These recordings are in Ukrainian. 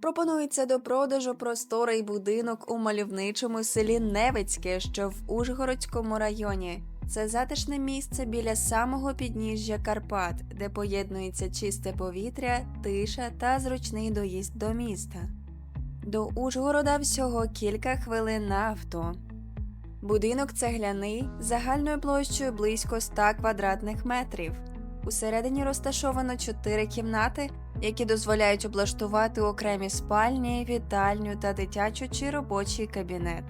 Пропонується до продажу просторий будинок у мальовничому селі Невицьке, що в Ужгородському районі. Це затишне місце біля самого підніжжя Карпат, де поєднується чисте повітря, тиша та зручний доїзд до міста. До Ужгорода всього кілька хвилин на авто. Будинок цегляний загальною площею близько 100 квадратних метрів. Усередині розташовано чотири кімнати, які дозволяють облаштувати окремі спальні, вітальню та дитячу чи робочий кабінет.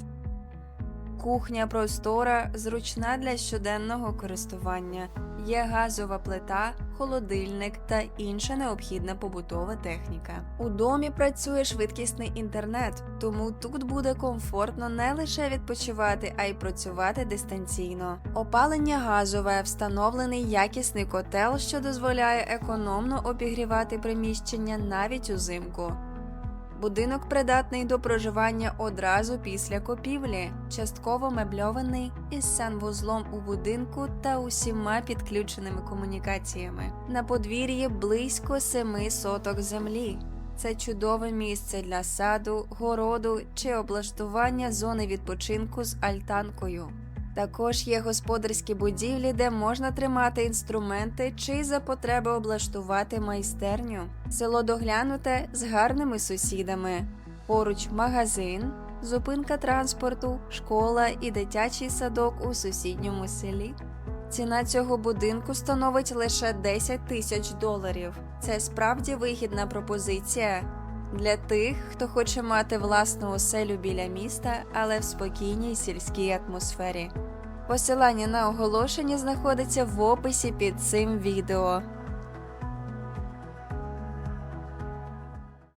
Кухня простора, зручна для щоденного користування. Є газова плита, холодильник та інша необхідна побутова техніка. У домі працює швидкісний інтернет, тому тут буде комфортно не лише відпочивати, а й працювати дистанційно. Опалення газове, встановлений якісний котел, що дозволяє економно обігрівати приміщення навіть узимку. Будинок придатний до проживання одразу після купівлі, частково мебльований із санвузлом у будинку та усіма підключеними комунікаціями. На подвір'ї близько семи соток землі. Це чудове місце для саду, городу чи облаштування зони відпочинку з альтанкою. Також є господарські будівлі, де можна тримати інструменти чи за потреби облаштувати майстерню. Село доглянуте з гарними сусідами. Поруч магазин, зупинка транспорту, школа і дитячий садок у сусідньому селі. Ціна цього будинку становить лише 10 тисяч доларів. Це справді вигідна пропозиція для тих, хто хоче мати власну оселю біля міста, але в спокійній сільській атмосфері. Посилання на оголошення знаходиться в описі під цим відео.